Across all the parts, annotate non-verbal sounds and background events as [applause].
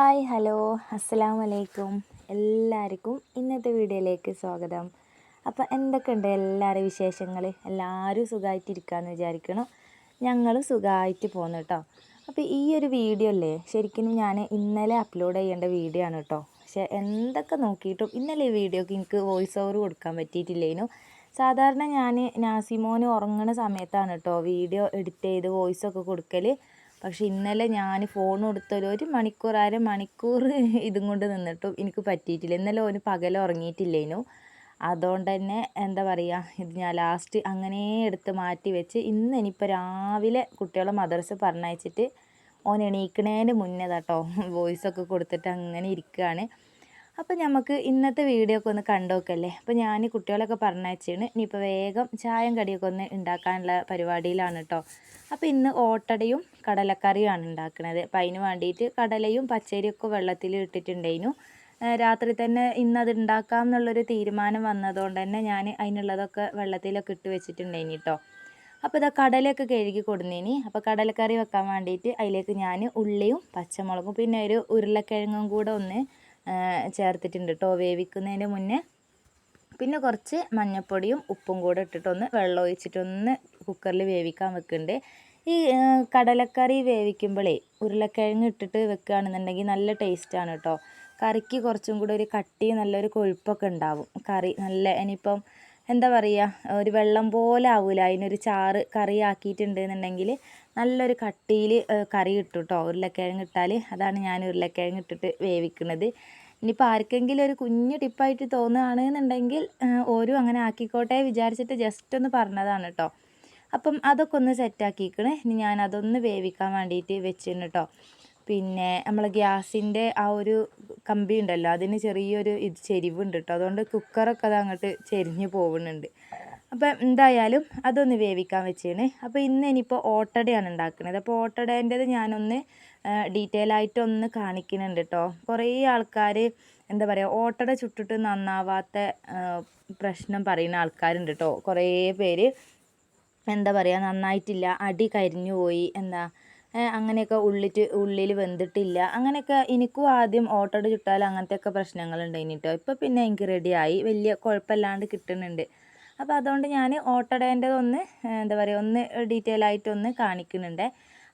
Hi hello. അസ്സലാം വലൈക്കും എല്ലാവർക്കും ഇന്നത്തെ വീഡിയോയിലേക്ക് സ്വാഗതം. അപ്പോൾ എന്തൊക്കെയുണ്ട് എല്ലാവരുടെ വിശേഷങ്ങൾ? എല്ലാവരും സുഖമായിട്ടിരിക്കുകയെന്ന് വിചാരിക്കണം. ഞങ്ങൾ സുഖമായിട്ട് പോകുന്നു കേട്ടോ. അപ്പോൾ ഈ ഒരു വീഡിയോ അല്ലേ ശരിക്കും ഞാൻ ഇന്നലെ അപ്ലോഡ് ചെയ്യേണ്ട വീഡിയോ ആണ് കേട്ടോ. പക്ഷേ എന്തൊക്കെ നോക്കിയിട്ടും ഇന്നലെ ഈ വീഡിയോക്ക് എനിക്ക് വോയിസ് ഓവർ കൊടുക്കാൻ പറ്റിയിട്ടില്ലേനു. സാധാരണ ഞാൻ നാസിമോന് ഉറങ്ങുന്ന സമയത്താണ് കേട്ടോ വീഡിയോ എഡിറ്റ് ചെയ്ത് വോയിസ് ഒക്കെ കൊടുക്കൽ പക്ഷെ ഇന്നലെ ഞാൻ ഫോൺ കൊടുത്തൊരു ഒരു മണിക്കൂർ അര മണിക്കൂർ [laughs] ഇതും കൊണ്ട് നിന്നിട്ടും എനിക്ക് പറ്റിയിട്ടില്ല. ഇന്നലെ ഓന് പകൽ ഉറങ്ങിയിട്ടില്ലേനു. അതുകൊണ്ട് തന്നെ എന്താ പറയുക ഇത് ഞാൻ ലാസ്റ്റ് അങ്ങനെ എടുത്ത് മാറ്റി വെച്ച് ഇന്ന് ഇനിയിപ്പോൾ രാവിലെ കുട്ടികളെ മദർസ് പറഞ്ഞയച്ചിട്ട് ഓൻ എണീക്കണേന്റെ മുന്നേ കേട്ടോ വോയിസൊക്കെ [laughs] കൊടുത്തിട്ട് അങ്ങനെ ഇരിക്കുകയാണ് അപ്പോൾ നമുക്ക് ഇന്നത്തെ വീഡിയോ ഒക്കെ ഒന്ന് കണ്ടോക്കല്ലേ? അപ്പോൾ ഞാൻ കുട്ടികളൊക്കെ പറഞ്ഞയച്ചാണ്. ഇനിയിപ്പോൾ വേഗം ചായം കടിയൊക്കെ ഒന്ന് ഉണ്ടാക്കാനുള്ള പരിപാടിയിലാണ് കേട്ടോ അപ്പോൾ ഇന്ന് ഓട്ടടയും കടലക്കറിയുമാണ് ഉണ്ടാക്കുന്നത് അപ്പോൾ അതിന് വേണ്ടിയിട്ട് കടലയും പച്ചരിയൊക്കെ വെള്ളത്തിൽ ഇട്ടിട്ടുണ്ടായിരുന്നു രാത്രി തന്നെ ഇന്നത് ഉണ്ടാക്കാം എന്നുള്ളൊരു തീരുമാനം വന്നതുകൊണ്ട് തന്നെ ഞാൻ അതിനുള്ളതൊക്കെ വെള്ളത്തിലൊക്കെ ഇട്ട് വെച്ചിട്ടുണ്ടായിനി കേട്ടോ അപ്പോൾ ഇതാ കടലയൊക്കെ കഴുകി കൊടുന്നേനി. അപ്പോൾ കടലക്കറി വെക്കാൻ വേണ്ടിയിട്ട് അതിലേക്ക് ഞാൻ ഉള്ളിയും പച്ചമുളകും പിന്നെ ഒരു ഉരുളക്കിഴങ്ങും കൂടെ ഒന്ന് ചേർത്തിട്ടുണ്ട് കേട്ടോ വേവിക്കുന്നതിന് മുന്നേ പിന്നെ കുറച്ച് മഞ്ഞൾപ്പൊടിയും ഉപ്പും കൂടെ ഇട്ടിട്ടൊന്ന് വെള്ളം ഒഴിച്ചിട്ടൊന്ന് കുക്കറിൽ വേവിക്കാൻ വെക്കുന്നുണ്ട് ഈ കടലക്കറി വേവിക്കുമ്പോഴേ ഉരുളക്കിഴങ്ങ് ഇട്ടിട്ട് വെക്കുകയാണെന്നുണ്ടെങ്കിൽ നല്ല ടേസ്റ്റാണ് കേട്ടോ കറിക്ക് കുറച്ചും കൂടെ ഒരു കട്ടി നല്ലൊരു കൊഴുപ്പൊക്കെ ഉണ്ടാവും. കറി നല്ല ഇനിയിപ്പം എന്താ പറയുക ഒരു വെള്ളം പോലെ ആവില്ല അതിനൊരു ചാറ് കറി ആക്കിയിട്ടുണ്ടെന്നുണ്ടെങ്കിൽ നല്ലൊരു കട്ടിയിൽ കറി കിട്ടും കേട്ടോ ഉരുളക്കിഴങ്ങ് ഇട്ടാൽ അതാണ് ഞാൻ ഉരുളക്കിഴങ്ങ് ഇട്ടിട്ട് വേവിക്കുന്നത്. ഇനിയിപ്പോൾ ആർക്കെങ്കിലും ഒരു കുഞ്ഞു ടിപ്പായിട്ട് തോന്നുകയാണെന്നുണ്ടെങ്കിൽ ഓരോ അങ്ങനെ ആക്കിക്കോട്ടെ വിചാരിച്ചിട്ട് ജസ്റ്റ് ഒന്ന് പറഞ്ഞതാണ് കേട്ടോ അപ്പം അതൊക്കെ ഒന്ന് സെറ്റാക്കിക്കണേ ഇനി ഞാൻ അതൊന്ന് വേവിക്കാൻ വേണ്ടിയിട്ട് വെച്ചിരുന്നു കേട്ടോ പിന്നെ നമ്മൾ ഗ്യാസിന്റെ ആ ഒരു കമ്പി ഉണ്ടല്ലോ അതിന് ചെറിയൊരു ഇത് ചെരിവുണ്ട് കേട്ടോ അതുകൊണ്ട് കുക്കറൊക്കെ അത് അങ്ങോട്ട് ചെരിഞ്ഞ് പോകുന്നുണ്ട് അപ്പം എന്തായാലും അതൊന്ന് വേവിക്കാൻ വെച്ചേണ്. അപ്പോൾ ഇന്ന് ഇനിയിപ്പോൾ ഓട്ടടയാണ് ഉണ്ടാക്കുന്നത് അപ്പോൾ ഓട്ടടേന്റെത് ഞാനൊന്ന് ഡീറ്റെയിൽ ആയിട്ടൊന്ന് കാണിക്കുന്നുണ്ട് കേട്ടോ കുറേ ആൾക്കാർ എന്താ പറയുക ഓട്ടട ചുട്ടിട്ട് നന്നാവാത്ത പ്രശ്നം പറയുന്ന ആൾക്കാരുണ്ട് കേട്ടോ കുറേ പേര് എന്താ പറയുക നന്നായിട്ടില്ല അടി കരിഞ്ഞു പോയി എന്താ അങ്ങനെയൊക്കെ ഉള്ളിട്ട് ഉള്ളിൽ വെന്തിട്ടില്ല. അങ്ങനെയൊക്കെ എനിക്കും ആദ്യം ഓട്ടോട് ചുട്ടാൽ അങ്ങനത്തെയൊക്കെ പ്രശ്നങ്ങളുണ്ടായിന് കേട്ടോ ഇപ്പോൾ പിന്നെ എനിക്ക് റെഡിയായി വലിയ കുഴപ്പമില്ലാണ്ട് കിട്ടുന്നുണ്ട്. അപ്പോൾ അതുകൊണ്ട് ഞാൻ ഓട്ടടേന്റെതൊന്ന് എന്താ പറയുക ഒന്ന് ഡീറ്റെയിൽ ആയിട്ടൊന്ന് കാണിക്കുന്നുണ്ട്.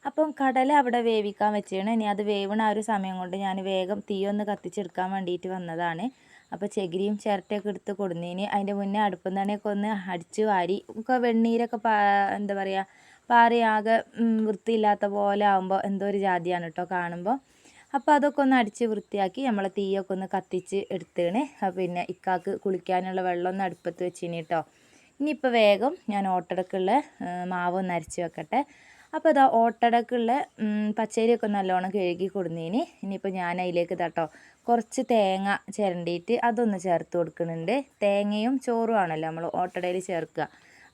അപ്പം കടല അവിടെ വേവിക്കാൻ വെച്ചാണ് ഇനി അത് വേവണ ആ ഒരു സമയം കൊണ്ട് ഞാൻ വേഗം തീ ഒന്ന് കത്തിച്ചെടുക്കാൻ വേണ്ടിയിട്ട് വന്നതാണ്. അപ്പോൾ ചകിരിയും ചിരട്ടയൊക്കെ എടുത്ത് കൊടുന്നതിന് അതിന്റെ മുന്നേ അടുപ്പം തന്നെയൊക്കെ ഒന്ന് അടിച്ച് വാരി ഒക്കെ വെണ്ണീരൊക്കെ എന്താ പറയുക പാറി വൃത്തിയില്ലാത്ത പോലെ ആകുമ്പോൾ എന്തോ ഒരു ജാതിയാണ് കേട്ടോ കാണുമ്പോൾ. അപ്പോൾ അതൊക്കെ ഒന്ന് അടിച്ച് വൃത്തിയാക്കി നമ്മളെ തീയൊക്കെ ഒന്ന് കത്തിച്ച് എടുത്തേണ്. പിന്നെ ഇക്കാക്ക് കുളിക്കാനുള്ള വെള്ളം ഒന്ന് അടുപ്പത്ത് വെച്ചിനി കേട്ടോ ഇനിയിപ്പോൾ വേഗം ഞാൻ ഓട്ടടക്കുള്ള മാവ് ഒന്ന് അരച്ച് വെക്കട്ടെ. അപ്പോൾ ഇതാ ഓട്ടടക്കുള്ള പച്ചരിയൊക്കെ നല്ലോണം കഴുകി കൊടുന്നതിന് ഇനിയിപ്പോൾ ഞാൻ അതിലേക്ക് തട്ടോ കുറച്ച് തേങ്ങ ചിരണ്ടിയിട്ട് അതൊന്ന് ചേർത്ത് കൊടുക്കുന്നുണ്ട് തേങ്ങയും ചോറും ആണല്ലോ നമ്മൾ ഓട്ടടയിൽ ചേർക്കുക.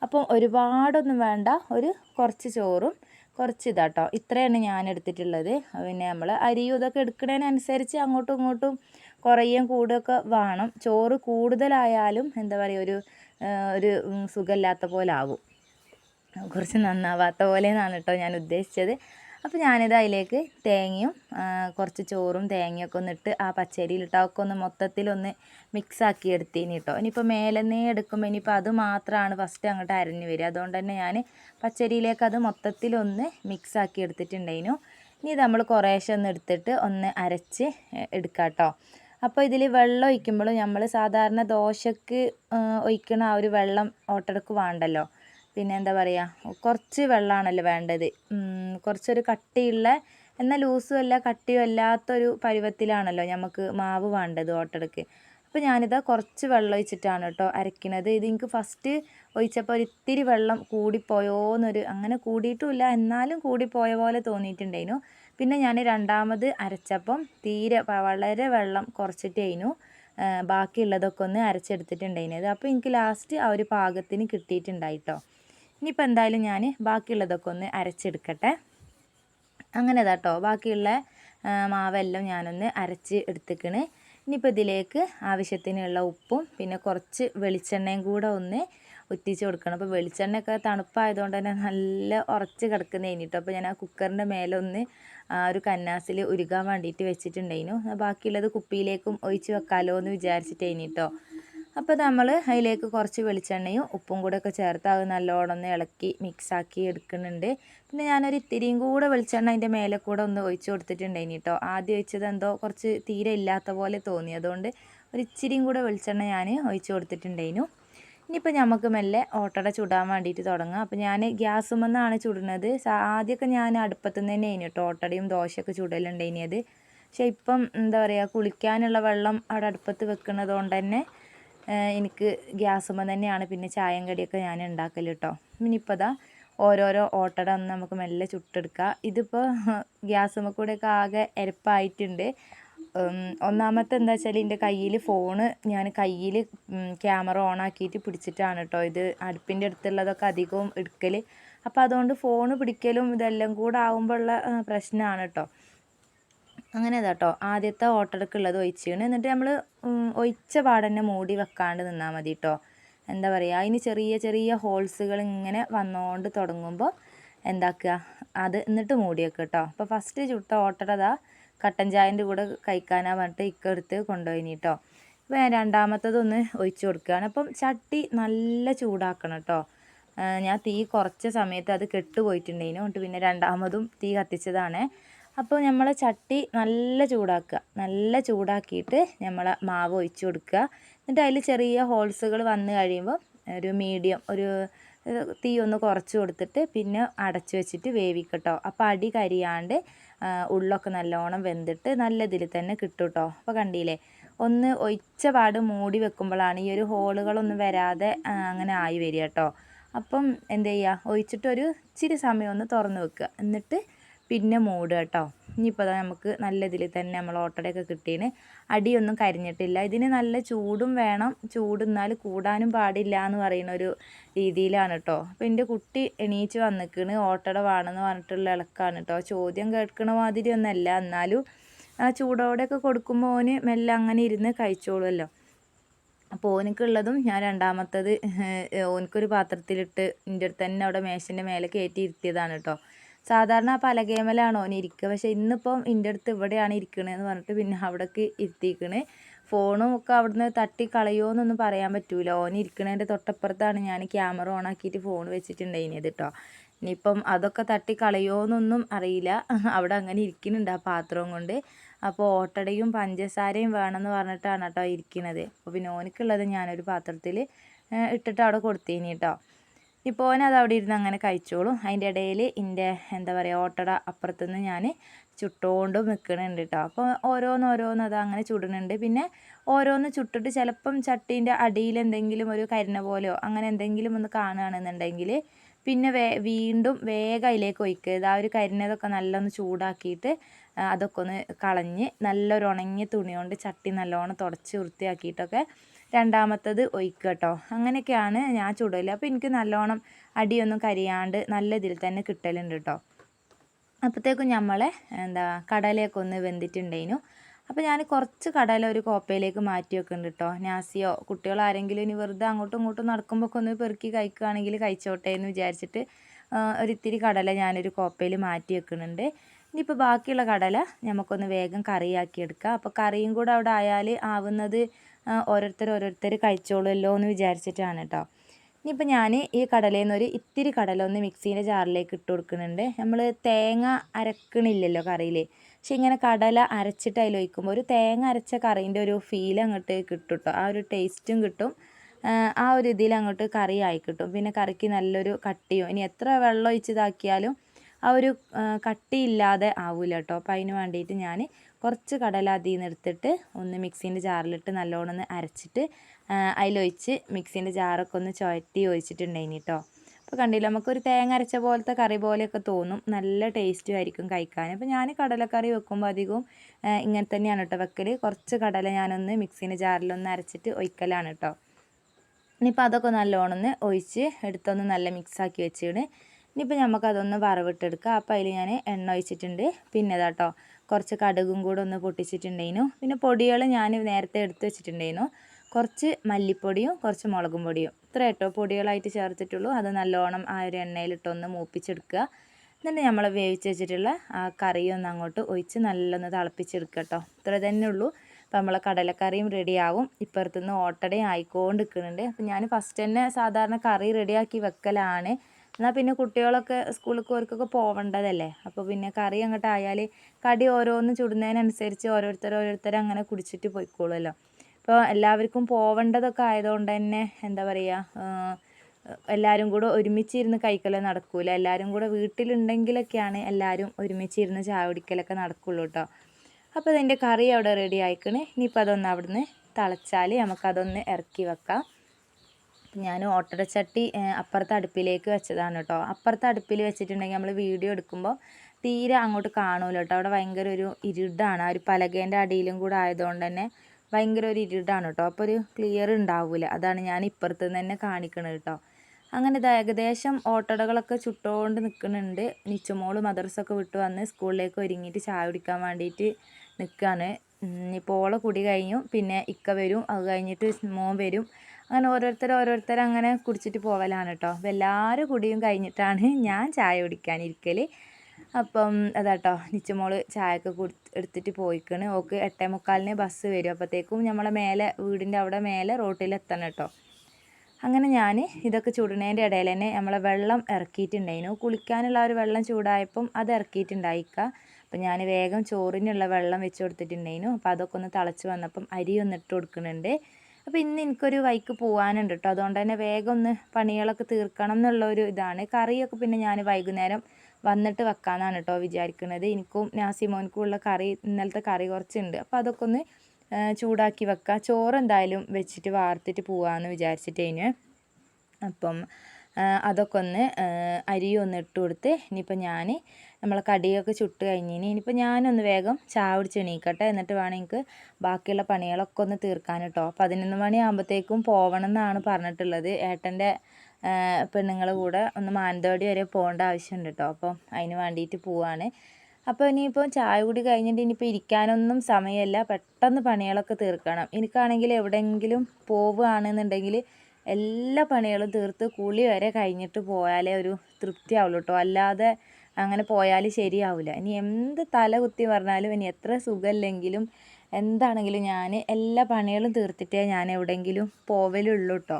അപ്പോൾ ഒരുപാടൊന്നും വേണ്ട ഒരു കുറച്ച് ചോറും കുറച്ച് ഇതാട്ടോ ഇത്രയാണ് ഞാൻ എടുത്തിട്ടുള്ളത് പിന്നെ നമ്മൾ അരിയും ഇതൊക്കെ എടുക്കുന്നതിനനുസരിച്ച് അങ്ങോട്ടും ഇങ്ങോട്ടും കുറയും കൂടുകയൊക്കെ വേണം. ചോറ് കൂടുതലായാലും എന്താ പറയുക ഒരു ഒരു സുഖമില്ലാത്ത പോലെ ആവും കുറച്ച് നന്നാവാത്ത പോലെ എന്നാണ് കേട്ടോ ഞാൻ ഉദ്ദേശിച്ചത്. അപ്പോൾ ഞാനിത് അതിലേക്ക് തേങ്ങയും കുറച്ച് ചോറും തേങ്ങയൊക്കെ ഒന്ന് ഇട്ട് ആ പച്ചരിയിലിട്ട് അതൊക്കെ ഒന്ന് മൊത്തത്തിലൊന്ന് മിക്സാക്കി എടുത്തീനി കേട്ടോ ഇനിയിപ്പോൾ മേലെന്നേ എടുക്കുമ്പോൾ ഇനിയിപ്പോൾ അത് മാത്രമാണ് ഫസ്റ്റ് അങ്ങോട്ട് അരഞ്ഞു വരിക. അതുകൊണ്ട് തന്നെ ഞാൻ പച്ചരിയിലേക്ക് അത് മൊത്തത്തിലൊന്ന് മിക്സാക്കി എടുത്തിട്ടുണ്ടായിരുന്നു ഇനി നമ്മൾ കുറേശ്ശെ ഒന്ന് എടുത്തിട്ട് ഒന്ന് അരച്ച് എടുക്കാം കേട്ടോ അപ്പോൾ ഇതിൽ വെള്ളം ഒഴിക്കുമ്പോഴും നമ്മൾ സാധാരണ ദോശക്ക് ഒഴിക്കണ ആ ഒരു വെള്ളം ഓട്ടടക്ക് വേണ്ടല്ലോ. പിന്നെ എന്താ പറയുക കുറച്ച് വെള്ളമാണല്ലോ വേണ്ടത്. കുറച്ചൊരു കട്ടിയുള്ള എന്നാൽ ലൂസും അല്ല കട്ടിയും അല്ലാത്തൊരു പരുവത്തിലാണല്ലോ നമുക്ക് മാവ് വേണ്ടത് ഓട്ടടക്ക്. അപ്പോൾ ഞാനിതാ കുറച്ച് വെള്ളം ഒഴിച്ചിട്ടാണ് കേട്ടോ അരയ്ക്കുന്നത് ഇത് എനിക്ക് ഫസ്റ്റ് ഒഴിച്ചപ്പോൾ ഒരു ഇത്തിരി വെള്ളം കൂടിപ്പോയോന്നൊരു അങ്ങനെ കൂടിയിട്ടുമില്ല എന്നാലും കൂടിപ്പോയ പോലെ തോന്നിയിട്ടുണ്ടായിരുന്നു. പിന്നെ ഞാൻ രണ്ടാമത് അരച്ചപ്പം തീരെ വളരെ വെള്ളം കുറച്ചിട്ടേനു ബാക്കിയുള്ളതൊക്കെ ഒന്ന് അരച്ചെടുത്തിട്ടുണ്ടായിരുന്നത്. അപ്പോൾ എനിക്ക് ലാസ്റ്റ് ആ ഒരു പാകത്തിന് കിട്ടിയിട്ടുണ്ടായിട്ടോ ഇനിയിപ്പോൾ എന്തായാലും ഞാൻ ബാക്കിയുള്ളതൊക്കെ ഒന്ന് അരച്ചെടുക്കട്ടെ. അങ്ങനെ കേട്ടോ ബാക്കിയുള്ള മാവെല്ലാം ഞാനൊന്ന് അരച്ച് എടുത്തേക്കണ്. ഇനിയിപ്പോൾ ഇതിലേക്ക് ആവശ്യത്തിനുള്ള ഉപ്പും പിന്നെ കുറച്ച് വെളിച്ചെണ്ണയും കൂടെ ഒന്ന് ഒറ്റിച്ച് കൊടുക്കണം. അപ്പോൾ വെളിച്ചെണ്ണയൊക്കെ തണുപ്പായതുകൊണ്ട് തന്നെ നല്ല ഉറച്ച് കിടക്കുന്നതിന് കേട്ടോ അപ്പോൾ ഞാൻ ആ കുക്കറിന്റെ മേലൊന്ന് ആ ഒരു കന്നാസിൽ ഉരുകാൻ വേണ്ടിയിട്ട് വെച്ചിട്ടുണ്ടായിരുന്നു. ബാക്കിയുള്ളത് കുപ്പിയിലേക്കും ഒഴിച്ച് വെക്കാമല്ലോ എന്ന് വിചാരിച്ചിട്ടേനി കേട്ടോ അപ്പോൾ നമ്മൾ അതിലേക്ക് കുറച്ച് വെളിച്ചെണ്ണയും ഉപ്പും കൂടെ ഒക്കെ ചേർത്ത് അത് നല്ലോണം ഒന്ന് ഇളക്കി മിക്സാക്കി എടുക്കുന്നുണ്ട്. പിന്നെ ഞാനൊരു ഇത്തിരിയും കൂടെ വെളിച്ചെണ്ണ അതിന്റെ മേലെ കൂടെ ഒന്ന് ഒഴിച്ചു കൊടുത്തിട്ടുണ്ടായിനി കേട്ടോ ആദ്യം ഒഴിച്ചത് എന്തോ കുറച്ച് തീരെ ഇല്ലാത്ത പോലെ തോന്നി. അതുകൊണ്ട് ഒരു ഇച്ചിരിയും കൂടെ വെളിച്ചെണ്ണ ഞാൻ ഒഴിച്ചു കൊടുത്തിട്ടുണ്ടായിരുന്നു ഇനിയിപ്പോൾ നമുക്ക് മെല്ലെ ഓട്ടട ചുടാൻ വേണ്ടിയിട്ട് തുടങ്ങാം. അപ്പോൾ ഞാൻ ഗ്യാസുമെന്നാണ് ചുടുന്നത്. ആദ്യമൊക്കെ ഞാൻ അടുപ്പത്തു നിന്ന് തന്നെയായിരുന്നു കേട്ടോ ഓട്ടടയും ദോശയൊക്കെ ചുടലുണ്ടായിനിയത് പക്ഷേ ഇപ്പം എന്താ പറയുക കുളിക്കാനുള്ള വെള്ളം അവിടെ അടുപ്പത്ത് വെക്കുന്നത് കൊണ്ട് തന്നെ എനിക്ക് ഗ്യാസുമ്മ തന്നെയാണ് പിന്നെ ചായയും കടിയൊക്കെ ഞാൻ ഉണ്ടാക്കൽ കേട്ടോ ഇനിയിപ്പോൾ ഓരോരോ ഓട്ടട ഒന്ന് നമുക്ക് മെല്ലെ ചുട്ടെടുക്കുക ഇതിപ്പോൾ [laughs] ഗ്യാസുമ്മ കൂടെയൊക്കെ ആകെ എരപ്പായിട്ടുണ്ട്. ഒന്നാമത്തെ എന്താ വെച്ചാൽ എന്റെ കയ്യിൽ ഫോണ് ഞാൻ കയ്യിൽ ക്യാമറ ഓൺ ആക്കിയിട്ട് പിടിച്ചിട്ടാണ് കേട്ടോ ഇത് അടുപ്പിന്റെ അടുത്തുള്ളതൊക്കെ അധികവും എടുക്കൽ അപ്പോൾ അതുകൊണ്ട് ഫോണ് പിടിക്കലും ഇതെല്ലാം കൂടെ ആകുമ്പോഴുള്ള പ്രശ്നമാണ് കേട്ടോ അങ്ങനെ കേട്ടോ ആദ്യത്തെ ഓട്ടടക്കുള്ളത് ഒഴിച്ചിണ് എന്നിട്ട് നമ്മൾ ഒഴിച്ച പാടന്നെ മൂടി വെക്കാണ്ട് നിന്നാൽ മതി കേട്ടോ എന്താ പറയുക അതിന് ചെറിയ ചെറിയ ഹോൾസുകൾ ഇങ്ങനെ വന്നുകൊണ്ട് തുടങ്ങുമ്പോൾ എന്താക്കുക അത് എന്നിട്ട് മൂടി വെക്കുക കേട്ടോ അപ്പോൾ ഫസ്റ്റ് ചുട്ട ഓട്ടട അതാ കട്ടൻ ചായന്റെ കൂടെ കഴിക്കാനാണ് പറഞ്ഞിട്ട് ഇക്കെടുത്ത് കൊണ്ടുപോയി കേട്ടോ അപ്പോൾ ഞാൻ രണ്ടാമത്തതൊന്ന് ഒഴിച്ചു കൊടുക്കുകയാണ്. അപ്പം ചട്ടി നല്ല ചൂടാക്കണം കേട്ടോ ഞാൻ തീ കുറച്ച് സമയത്ത് അത് കെട്ടുപോയിട്ടുണ്ടായിരുന്നു എന്നിട്ട് പിന്നെ രണ്ടാമതും തീ കത്തിച്ചതാണ്. അപ്പോൾ നമ്മൾ ചട്ടി നല്ല ചൂടാക്കുക. നല്ല ചൂടാക്കിയിട്ട് നമ്മൾ മാവ് ഒഴിച്ച് കൊടുക്കുക. എന്നിട്ട് അതിൽ ചെറിയ ഹോൾസുകൾ വന്ന് കഴിയുമ്പോൾ ഒരു മീഡിയം ഒരു തീ ഒന്ന് കുറച്ച് കൊടുത്തിട്ട് പിന്നെ അടച്ചു വെച്ചിട്ട് വേവിക്കട്ടോ. അപ്പോൾ അടി കരിയാണ്ട് ഉള്ളൊക്കെ നല്ലോണം വെന്തിട്ട് നല്ല ഇതിൽ തന്നെ കിട്ടും കേട്ടോ അപ്പോൾ കണ്ടില്ലേ? ഒന്ന് ഒഴിച്ച പാട് മൂടി വെക്കുമ്പോഴാണ് ഈ ഒരു ഹോളുകളൊന്നും വരാതെ അങ്ങനെ ആയി വരിക കേട്ടോ. അപ്പം എന്ത് ചെയ്യുക ഒഴിച്ചിട്ടൊരു ഇച്ചിരി സമയം ഒന്ന് തുറന്ന് വെക്കുക. എന്നിട്ട് പിന്നെ മൂടുക കേട്ടോ. ഇനിയിപ്പോൾ അതാ നമുക്ക് നല്ല ഇതിൽ തന്നെ നമ്മൾ ഓട്ടടയൊക്കെ കിട്ടിയതിന് അടിയൊന്നും കരിഞ്ഞിട്ടില്ല. ഇതിന് നല്ല ചൂടും വേണം. ചൂട് എന്നാൽ കൂടാനും പാടില്ല എന്ന് പറയുന്ന ഒരു രീതിയിലാണ് കേട്ടോ. അപ്പോൾ എന്റെ കുട്ടി എണീച്ച് വന്നിക്കണ്. ഓട്ടട വേണമെന്ന് പറഞ്ഞിട്ടുള്ള ഇളക്കാണ് കേട്ടോ. ചോദ്യം കേൾക്കണ മാതിരി ഒന്നല്ല. എന്നാലും ആ ചൂടോടെയൊക്കെ കൊടുക്കുമ്പോൾ ഓന് മെല്ലെ അങ്ങനെ ഇരുന്ന് കഴിച്ചോളുമല്ലോ അപ്പോൾ ഓനക്കുള്ളതും ഞാൻ രണ്ടാമത്തത് ഓനിക്കൊരു പാത്രത്തിലിട്ട് എന്റെ അടുത്ത് തന്നെ അവിടെ മേശന്റെ മേലെ കയറ്റി ഇരുത്തിയതാണ് കേട്ടോ. സാധാരണ പലകേമലാണോ ഓൻ ഇരിക്കുക പക്ഷെ ഇന്നിപ്പം എന്റെ അടുത്ത് ഇവിടെയാണ് ഇരിക്കണതെന്ന് പറഞ്ഞിട്ട് പിന്നെ അവിടേക്ക് ഇരുത്തിക്കണ് ഫോണും ഒക്കെ അവിടുന്ന് തട്ടി കളയുമോയെന്നൊന്നും പറയാൻ പറ്റൂല. ഓൻ ഇരിക്കണതിന്റെ തൊട്ടപ്പുറത്താണ് ഞാൻ ക്യാമറ ഓൺ ആക്കിയിട്ട് ഫോൺ വെച്ചിട്ടുണ്ടായിനത് കേട്ടോ. ഇനിയിപ്പം അതൊക്കെ തട്ടി കളയുമോയെന്നൊന്നും അറിയില്ല. അവിടെ അങ്ങനെ ഇരിക്കുന്നുണ്ട് ആ പാത്രവും കൊണ്ട്. അപ്പോൾ ഓട്ടടയും പഞ്ചസാരയും വേണമെന്ന് പറഞ്ഞിട്ടാണ് കേട്ടോ ഇരിക്കുന്നത് അപ്പോൾ പിന്നെ ഓനിക്കുള്ളത് ഞാനൊരു പാത്രത്തിൽ ഇട്ടിട്ട് അവിടെ കൊടുത്തേനി കേട്ടോ. ഇപ്പോൾ അത് അവിടെ ഇരുന്ന് അങ്ങനെ കഴിച്ചോളും. അതിന്റെ ഇടയിൽ എന്റെ എന്താ പറയുക ഓട്ടട അപ്പുറത്തുനിന്ന് ഞാൻ ചുട്ടുകൊണ്ട് നിൽക്കണുണ്ട് കേട്ടോ. അപ്പോൾ ഓരോന്ന് ഓരോന്ന് അത് അങ്ങനെ ചുടുന്നുണ്ട്. പിന്നെ ഓരോന്ന് ചുട്ടിട്ട് ചിലപ്പം ചട്ടീന്റെ അടിയിൽ എന്തെങ്കിലും ഒരു കരിന പോലെയോ അങ്ങനെ എന്തെങ്കിലും ഒന്ന് കാണുകയാണെന്നുണ്ടെങ്കിൽ പിന്നെ വേ വീണ്ടും വേഗം അതിലേക്ക് ഒഴിക്കുക ആ ഒരു കരിനതൊക്കെ നല്ലൊന്ന് ചൂടാക്കിയിട്ട് അതൊക്കെ ഒന്ന് കളഞ്ഞ് നല്ലൊരു ഉണങ്ങിയ തുണി കൊണ്ട് ചട്ടി നല്ലോണം തുടച്ച് വൃത്തിയാക്കിയിട്ടൊക്കെ രണ്ടാമത്തത് ഒഴിക്കുക കേട്ടോ അങ്ങനെയൊക്കെയാണ് ഞാൻ ചുടൽ അപ്പോൾ എനിക്ക് നല്ലോണം അടിയൊന്നും കരിയാണ്ട് നല്ല ഇതിൽ തന്നെ കിട്ടലുണ്ട് കേട്ടോ അപ്പോഴത്തേക്കും നമ്മളെ എന്താ കടലയൊക്കെ ഒന്ന് വെന്തിട്ടുണ്ടായിരുന്നു അപ്പോൾ ഞാൻ കുറച്ച് കടല ഒരു കോപ്പയിലേക്ക് മാറ്റി വെക്കുന്നുണ്ട് കേട്ടോ നാസിയോ കുട്ടികൾ ആരെങ്കിലും ഇനി വെറുതെ അങ്ങോട്ടും ഇങ്ങോട്ടും നടക്കുമ്പോൾ ഒക്കെ ഒന്ന് പെറുക്കി കഴിക്കുകയാണെങ്കിൽ കഴിച്ചോട്ടെ എന്ന് വിചാരിച്ചിട്ട് ഒരിത്തിരി കടല ഞാനൊരു കോപ്പയിൽ മാറ്റി വെക്കുന്നുണ്ട് ഇനിയിപ്പോൾ ബാക്കിയുള്ള കടല നമുക്കൊന്ന് വേഗം കറിയാക്കി എടുക്കാം അപ്പോൾ കറിയും കൂടെ അവിടെ ആയാൽ ആവുന്നത് ഓരോരുത്തർ ഓരോരുത്തർ കഴിച്ചോളുമല്ലോ എന്ന് വിചാരിച്ചിട്ടാണ് കേട്ടോ ഇനിയിപ്പോൾ ഞാൻ ഈ കടലയിൽ ഒരു ഇത്തിരി കടല ഒന്ന് മിക്സീന്റെ ജാറിലേക്ക് ഇട്ട് കൊടുക്കുന്നുണ്ട്. നമ്മൾ തേങ്ങ അരക്കണില്ലല്ലോ കറിയിൽ പക്ഷെ ഇങ്ങനെ കടല അരച്ചിട്ട് അതിൽ ഒഴിക്കുമ്പോൾ ഒരു തേങ്ങ അരച്ച കറീന്റെ ഒരു ഫീൽ അങ്ങോട്ട് കിട്ടും കേട്ടോ ആ ഒരു ടേസ്റ്റും കിട്ടും. ആ ഒരു ഇതിൽ അങ്ങോട്ട് കറി ആയി കിട്ടും. പിന്നെ കറിക്ക് നല്ലൊരു കട്ടിയും. ഇനി എത്ര വെള്ളം ഒഴിച്ച് ഒഴിച്ചിതാക്കിയാലും ആ ഒരു കട്ടിയില്ലാതെ ആവില്ല കേട്ടോ അപ്പോൾ അതിന് വേണ്ടിയിട്ട് ഞാൻ കുറച്ച് കടല അതിൽ നിന്ന് എടുത്തിട്ട് ഒന്ന് മിക്സീന്റെ ജാറിലിട്ട് നല്ലോണം ഒന്ന് അരച്ചിട്ട് അതിലൊഴിച്ച് മിക്സീന്റെ ജാറൊക്കെ ഒന്ന് ചുഴറ്റി ഒഴിച്ചിട്ടുണ്ടായിനി കേട്ടോ അപ്പോൾ കണ്ടില്ല നമുക്കൊരു തേങ്ങ അരച്ച പോലത്തെ കറി പോലെയൊക്കെ തോന്നും. നല്ല ടേസ്റ്റും ആയിരിക്കും കഴിക്കാൻ. അപ്പോൾ ഞാൻ കടലക്കറി വെക്കുമ്പോൾ അധികവും ഇങ്ങനെ തന്നെയാണ് കേട്ടോ വെക്കൽ കുറച്ച് കടല ഞാനൊന്ന് മിക്സീന്റെ ജാറിലൊന്ന് അരച്ചിട്ട് ഒഴിക്കലാണ് കേട്ടോ ഇനിയിപ്പോൾ അതൊക്കെ നല്ലോണം ഒന്ന് ഒഴിച്ച് എടുത്തൊന്ന് നല്ല മിക്സാക്കി വെച്ചിട്ട് ഇനിയിപ്പോൾ നമുക്കതൊന്ന് വറവിട്ടെടുക്കാം. അപ്പോൾ അതിൽ ഞാൻ എണ്ണ ഒഴിച്ചിട്ടുണ്ട്. പിന്നെ കേട്ടോ കുറച്ച് കടുകും കൂടെ ഒന്ന് പൊട്ടിച്ചിട്ടുണ്ടായിരുന്നു പിന്നെ പൊടികൾ ഞാൻ നേരത്തെ എടുത്ത് വെച്ചിട്ടുണ്ടായിരുന്നു കുറച്ച് മല്ലിപ്പൊടിയും കുറച്ച് മുളകും പൊടിയും. ഇത്ര കേട്ടോ പൊടികളായിട്ട് ചേർത്തിട്ടുള്ളൂ. അത് നല്ലോണം ആ ഒരു എണ്ണയിലിട്ടൊന്ന് മൂപ്പിച്ചെടുക്കുക എന്നിട്ട് നമ്മൾ വേവിച്ച് വെച്ചിട്ടുള്ള ആ കറിയൊന്ന് അങ്ങോട്ട് ഒഴിച്ച് നല്ലൊന്ന് തിളപ്പിച്ചെടുക്കുക കേട്ടോ ഇത്ര തന്നെ ഉള്ളൂ. അപ്പോൾ നമ്മളെ കടലക്കറിയും റെഡിയാവും ഇപ്പുറത്തുനിന്ന് ഓട്ടടയും ആയിക്കൊണ്ട് നിൽക്കുന്നുണ്ട് അപ്പോൾ ഞാൻ ഫസ്റ്റ് തന്നെ സാധാരണ കറി റെഡിയാക്കി വെക്കലാണ്. എന്നാൽ പിന്നെ കുട്ടികളൊക്കെ സ്കൂളിൽ അവർക്കൊക്കെ പോവേണ്ടതല്ലേ? അപ്പോൾ പിന്നെ കറി അങ്ങോട്ട് ആയാൽ കടി ഓരോന്ന് ചുടുന്നതിനനുസരിച്ച് ഓരോരുത്തർ ഓരോരുത്തർ അങ്ങനെ കുടിച്ചിട്ട് പോയിക്കോളുമല്ലോ അപ്പോൾ എല്ലാവർക്കും പോവേണ്ടതൊക്കെ ആയതുകൊണ്ട് തന്നെ എന്താ പറയുക എല്ലാവരും കൂടെ ഒരുമിച്ചിരുന്ന് കഴിക്കലോ നടക്കൂല. എല്ലാവരും കൂടെ വീട്ടിലുണ്ടെങ്കിലൊക്കെയാണ് എല്ലാവരും ഒരുമിച്ചിരുന്ന് ചായ കുടിക്കലൊക്കെ നടക്കുള്ളൂ കേട്ടോ അപ്പോൾ അതിന്റെ കറി അവിടെ റെഡി ആയിക്കണ്. ഇനിയിപ്പോൾ അതൊന്ന് അവിടുന്ന് തിളച്ചാൽ നമുക്കതൊന്ന് ഇറക്കി വെക്കാം. ഞാൻ ഓട്ടടച്ചട്ടി അപ്പുറത്തെ അടുപ്പിലേക്ക് വെച്ചതാണ് കേട്ടോ. അപ്പുറത്തെ അടുപ്പിൽ വെച്ചിട്ടുണ്ടെങ്കിൽ നമ്മൾ വീഡിയോ എടുക്കുമ്പോൾ തീരെ അങ്ങോട്ട് കാണൂല കേട്ടോ. അവിടെ ഭയങ്കര ഒരു ഇരുടാണ്. ആ ഒരു പലകേന്റെ അടിയിലും കൂടെ ആയതുകൊണ്ട് തന്നെ ഭയങ്കര ഒരു ഇരുടാണ് കേട്ടോ. അപ്പോൾ ഒരു ക്ലിയർ ഉണ്ടാവില്ല അതാണ് ഞാൻ ഇപ്പുറത്ത് നിന്ന് തന്നെ കാണിക്കണത് കേട്ടോ. അങ്ങനെ ഇത് ഏകദേശം ഓട്ടടകളൊക്കെ ചുട്ടുകൊണ്ട് നിൽക്കുന്നുണ്ട് നിച്ചുമോൾ മദർസൊക്കെ വിട്ട് വന്ന് സ്കൂളിലേക്ക് ഒരുങ്ങിയിട്ട് ചായ കുടിക്കാൻ വേണ്ടിയിട്ട് നിൽക്കുകയാണ് ഇപ്പോൾ ഓളെ കുടി കഴിഞ്ഞു. പിന്നെ ഇക്ക വരും. അത് കഴിഞ്ഞിട്ട് മോൻ വരും. അങ്ങനെ ഓരോരുത്തർ ഓരോരുത്തർ അങ്ങനെ കുടിച്ചിട്ട് പോവലാണ് കേട്ടോ അപ്പോൾ എല്ലാവരും കുടിയും കഴിഞ്ഞിട്ടാണ് [laughs] ഞാൻ ചായ കുടിക്കാനിരിക്കൽ അപ്പം അതാട്ടോ നിച്ചമോൾ ചായയൊക്കെ കുടി എടുത്തിട്ട് പോയിക്കണ്. ഓക്ക് എട്ടേ മുക്കാലിന് ബസ് വരും. അപ്പോഴത്തേക്കും നമ്മളെ മേലെ വീടിന്റെ അവിടെ മേലെ റോട്ടിൽ എത്തണം കേട്ടോ അങ്ങനെ ഞാൻ ഇതൊക്കെ ചുടുന്നതിന്റെ ഇടയിൽ തന്നെ നമ്മളെ വെള്ളം ഇറക്കിയിട്ടുണ്ടായിരുന്നു കുളിക്കാനുള്ള ഒരു വെള്ളം ചൂടായപ്പം അത് ഇറക്കിയിട്ടുണ്ടായിക്ക. അപ്പം ഞാൻ വേഗം ചോറിനുള്ള വെള്ളം വെച്ച് കൊടുത്തിട്ടുണ്ടായിരുന്നു അപ്പോൾ അതൊക്കെ ഒന്ന് തിളച്ച് വന്നപ്പം അരി ഒന്ന് ഇട്ട് കൊടുക്കുന്നുണ്ട്. അപ്പോൾ ഇന്ന് എനിക്കൊരു വൈക്ക് പോകാനുണ്ട് കേട്ടോ അതുകൊണ്ട് തന്നെ വേഗം ഒന്ന് പണികളൊക്കെ തീർക്കണം എന്നുള്ള ഒരു ഇതാണ്. കറിയൊക്കെ പിന്നെ ഞാൻ വൈകുന്നേരം വന്നിട്ട് വെക്കാമെന്നാണ് കേട്ടോ വിചാരിക്കുന്നത് എനിക്കും നാസിമോനിക്കും ഉള്ള കറി ഇന്നലത്തെ കറി കുറച്ചുണ്ട്. അപ്പോൾ അതൊക്കെ ഒന്ന് ചൂടാക്കി വെക്കുക ചോറ് എന്തായാലും വെച്ചിട്ട് വാർത്തിട്ട് പോകാമെന്ന് വിചാരിച്ചിട്ടേന്. അപ്പം അതൊക്കെ ഒന്ന് അരി ഒന്ന് ഇട്ട് കൊടുത്ത് ഇനിയിപ്പോൾ ഞാൻ നമ്മളെ കടിയൊക്കെ ചുട്ട് കഴിഞ്ഞ് ഇനിയിപ്പോൾ ഞാനൊന്ന് വേഗം ചായ കുടിച്ച് എണീക്കട്ടെ. എന്നിട്ട് വേണം എനിക്ക് ബാക്കിയുള്ള പണികളൊക്കെ ഒന്ന് തീർക്കാൻ കേട്ടോ പതിനൊന്ന് മണിയാകുമ്പോഴത്തേക്കും പോകണം എന്നാണ് പറഞ്ഞിട്ടുള്ളത്. ഏട്ടന്റെ പെണ്ണുങ്ങൾ കൂടെ ഒന്ന് മാനന്തവാടി വരെ പോകേണ്ട ആവശ്യമുണ്ട് കേട്ടോ അപ്പം അതിന് വേണ്ടിയിട്ട് പോവാണ്. അപ്പോൾ ഇനിയിപ്പോൾ ചായ കൂടി കഴിഞ്ഞിട്ട് ഇനിയിപ്പോൾ ഇരിക്കാനൊന്നും സമയമല്ല. പെട്ടെന്ന് പണികളൊക്കെ തീർക്കണം. എനിക്കാണെങ്കിൽ എവിടെയെങ്കിലും പോവുകയാണെന്നുണ്ടെങ്കിൽ എല്ലാ പണികളും തീർത്ത് കുളി വരെ കഴിഞ്ഞിട്ട് പോയാലേ ഒരു തൃപ്തി ആവുള്ളൂ കേട്ടോ അല്ലാതെ അങ്ങനെ പോയാൽ ശരിയാവില്ല ഇനി എന്ത് തല കുത്തി പറഞ്ഞാലും ഇനി എത്ര സുഖമില്ലെങ്കിലും എന്താണെങ്കിലും ഞാൻ എല്ലാ പണികളും തീർത്തിട്ടേ ഞാൻ എവിടെയെങ്കിലും പോവലുള്ളൂ കേട്ടോ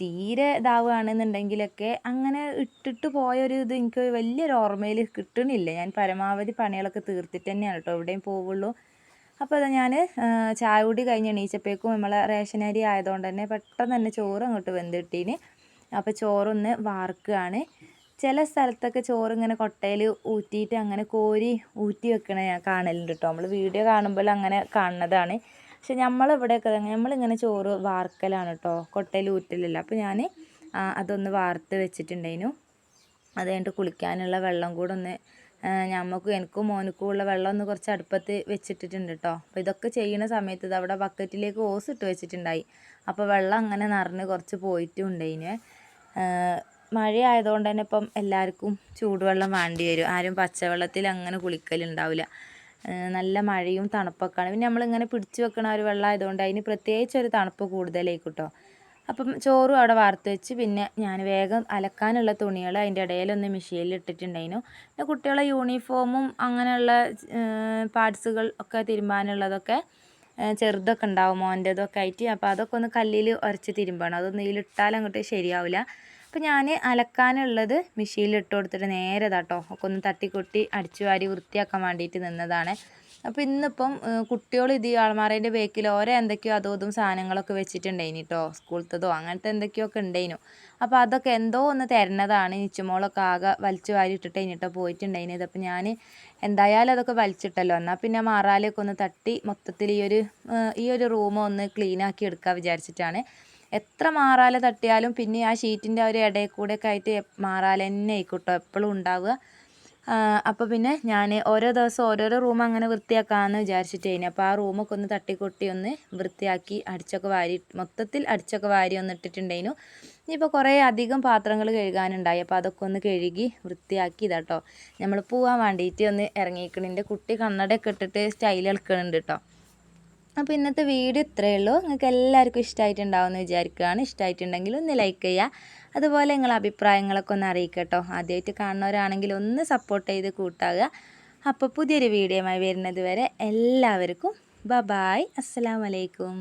തീരെ ഇതാവുകയാണെന്നുണ്ടെങ്കിലൊക്കെ അങ്ങനെ ഇട്ടിട്ട് പോയൊരു ഇത് എനിക്ക് വലിയൊരു ഓർമ്മയിൽ കിട്ടണില്ല. ഞാൻ പരമാവധി പണികളൊക്കെ തീർത്തിട്ട് തന്നെയാണ് കേട്ടോ എവിടെയും പോവുള്ളൂ. അപ്പോൾ അത് ഞാൻ ചായ കൂടി കഴിഞ്ഞ് എണീച്ചപ്പോഴേക്കും നമ്മളെ റേഷൻ അരി ആയതുകൊണ്ട് തന്നെ പെട്ടെന്ന് തന്നെ ചോറ് അങ്ങോട്ട് വെന്തിട്ടീന്. അപ്പോൾ ചോറൊന്ന് വാർക്കുകയാണ്. ചില സ്ഥലത്തൊക്കെ ചോറ് ഇങ്ങനെ കൊട്ടയിൽ ഊറ്റിയിട്ട് അങ്ങനെ കോരി ഊറ്റി വെക്കണ ഞാൻ കാണലുണ്ട് കേട്ടോ നമ്മൾ വീഡിയോ കാണുമ്പോൾ അങ്ങനെ കാണുന്നതാണ്. പക്ഷെ നമ്മളിവിടെയൊക്കെ നമ്മളിങ്ങനെ ചോറ് വാർക്കലാണ് കേട്ടോ കൊട്ടയിൽ ഊറ്റലില്ല. അപ്പോൾ ഞാൻ അതൊന്ന് വാർത്ത് വെച്ചിട്ടുണ്ടായിരുന്നു അത് കഴിഞ്ഞിട്ട് കുളിക്കാനുള്ള വെള്ളം കൂടെ ഒന്ന് ഞമ്മക്കും എനിക്കും മോനുക്കും ഉള്ള വെള്ളം ഒന്ന് കുറച്ച് അടുപ്പത്ത് വെച്ചിട്ടിട്ടുണ്ട് കേട്ടോ അപ്പോൾ ഇതൊക്കെ ചെയ്യുന്ന സമയത്ത് ഇത് അവിടെ ബക്കറ്റിലേക്ക് ഓസ് ഇട്ട് വെച്ചിട്ടുണ്ടായി. അപ്പോൾ വെള്ളം അങ്ങനെ നിറഞ്ഞ് കുറച്ച് പോയിട്ടും ഉണ്ടായിന് മഴ ആയതുകൊണ്ട് തന്നെ ഇപ്പം എല്ലാവർക്കും ചൂടുവെള്ളം വേണ്ടി വരും. ആരും പച്ചവെള്ളത്തിൽ അങ്ങനെ കുളിക്കലുണ്ടാവില്ല. നല്ല മഴയും തണുപ്പൊക്കെയാണ്. പിന്നെ നമ്മളിങ്ങനെ പിടിച്ചു വെക്കണ ഒരു വെള്ളം ആയതുകൊണ്ട് അതിന് പ്രത്യേകിച്ച് ഒരു തണുപ്പ് കൂടുതലായിരിക്കും കേട്ടോ അപ്പം ചോറും അവിടെ വാർത്ത് വെച്ച് പിന്നെ ഞാൻ വേഗം അലക്കാനുള്ള തുണികൾ അതിന്റെ ഇടയിലൊന്ന് മെഷീനിൽ ഇട്ടിട്ടുണ്ടായിരുന്നു. പിന്നെ കുട്ടികളെ യൂണിഫോമും അങ്ങനെയുള്ള പാർട്സുകൾ ഒക്കെ തിരുമ്പാനുള്ളതൊക്കെ ചെറുതൊക്കെ ഉണ്ടാവും മോന്റെതൊക്കെ ആയിട്ട്. അപ്പോൾ അതൊക്കെ ഒന്ന് കല്ലിൽ ഉരച്ച് തിരുമ്പണം. അതൊന്നും ഇതിലിട്ടാൽ അങ്ങോട്ട് ശരിയാവില്ല. അപ്പോൾ ഞാൻ അലക്കാനുള്ളത് മെഷീനിൽ ഇട്ട് കൊടുത്തിട്ട് നേരെ ഇതാട്ടോ ഒക്കെ ഒന്ന് തട്ടിക്കൊട്ടി അടിച്ചു വാരി വൃത്തിയാക്കാൻ വേണ്ടിയിട്ട് നിന്നതാണ്. അപ്പോൾ ഇന്നിപ്പം കുട്ടികൾ ഇത് ഈ അലമാരയുടെ ബേക്കിൽ ഓരോ എന്തൊക്കെയോ അതോ ഇതും സാധനങ്ങളൊക്കെ വെച്ചിട്ടുണ്ടായിന് കേട്ടോ സ്കൂളത്തതോ അങ്ങനത്തെ എന്തൊക്കെയൊക്കെ ഉണ്ടായിനു. അപ്പോൾ അതൊക്കെ എന്തോ ഒന്ന് തരണതാണ്. നിച്ചുമോളൊക്കെ ആകെ വലിച്ചു വാരി ഇട്ടിട്ട് കഴിഞ്ഞിട്ടോ പോയിട്ടുണ്ടായിന്. അപ്പോൾ ഞാൻ എന്തായാലും അതൊക്കെ വലിച്ചിട്ടല്ലോ. എന്നാൽ പിന്നെ മാറാലൊക്കെ ഒന്ന് തട്ടി മൊത്തത്തിൽ ഈ ഒരു ഈ ഒരു റൂം ഒന്ന് ക്ലീൻ ആക്കി എടുക്കാൻ വിചാരിച്ചിട്ടാണ്. എത്ര മാറാല തട്ടിയാലും പിന്നെ ആ ഷീറ്റിന്റെ ഒരു ഇടയിൽ കൂടെയൊക്കെ ആയിട്ട് മാറാല തന്നെ ആയിക്കോട്ടോ. എപ്പോഴും ഉണ്ടാവുക. അപ്പോൾ പിന്നെ ഞാൻ ഓരോ ദിവസം ഓരോരോ റൂം അങ്ങനെ വൃത്തിയാക്കാമെന്ന് വിചാരിച്ചിട്ടേനി അപ്പോൾ ആ റൂമൊക്കെ ഒന്ന് തട്ടിക്കൊട്ടി ഒന്ന് വൃത്തിയാക്കി അടിച്ചൊക്കെ വാരി മൊത്തത്തിൽ അടിച്ചൊക്കെ വാരി ഒന്ന് ഇട്ടിട്ടുണ്ടായിരുന്നു ഇനിയിപ്പോൾ കുറേ അധികം പാത്രങ്ങൾ കഴുകാനുണ്ടായി. അപ്പോൾ അതൊക്കെ ഒന്ന് കഴുകി വൃത്തിയാക്കി ഇതാട്ടോ നമ്മൾ പോവാൻ വേണ്ടിയിട്ട് ഒന്ന് ഇറങ്ങിയിരിക്കണിന്റെ കുട്ടി കണ്ണടയൊക്കെ ഇട്ടിട്ട് സ്റ്റൈൽ എടുക്കണുണ്ട് കേട്ടോ അപ്പോൾ ഇന്നത്തെ വീഡിയോ ഇത്രയേ ഉള്ളൂ നിങ്ങൾക്ക് എല്ലാവർക്കും ഇഷ്ടമായിട്ടുണ്ടാവുമെന്ന് വിചാരിക്കുകയാണ്. ഇഷ്ടമായിട്ടുണ്ടെങ്കിൽ ഒന്ന് ലൈക്ക് ചെയ്യുക. അതുപോലെ നിങ്ങളെ അഭിപ്രായങ്ങളൊക്കെ ഒന്ന് അറിയിക്കട്ടോ. ആദ്യമായിട്ട് കാണുന്നവരാണെങ്കിൽ ഒന്ന് സപ്പോർട്ട് ചെയ്ത് കൂട്ടാകുക അപ്പോൾ പുതിയൊരു വീഡിയോയുമായി വരുന്നത് വരെ എല്ലാവർക്കും ബ ബായ് അസ്സലാമലൈക്കും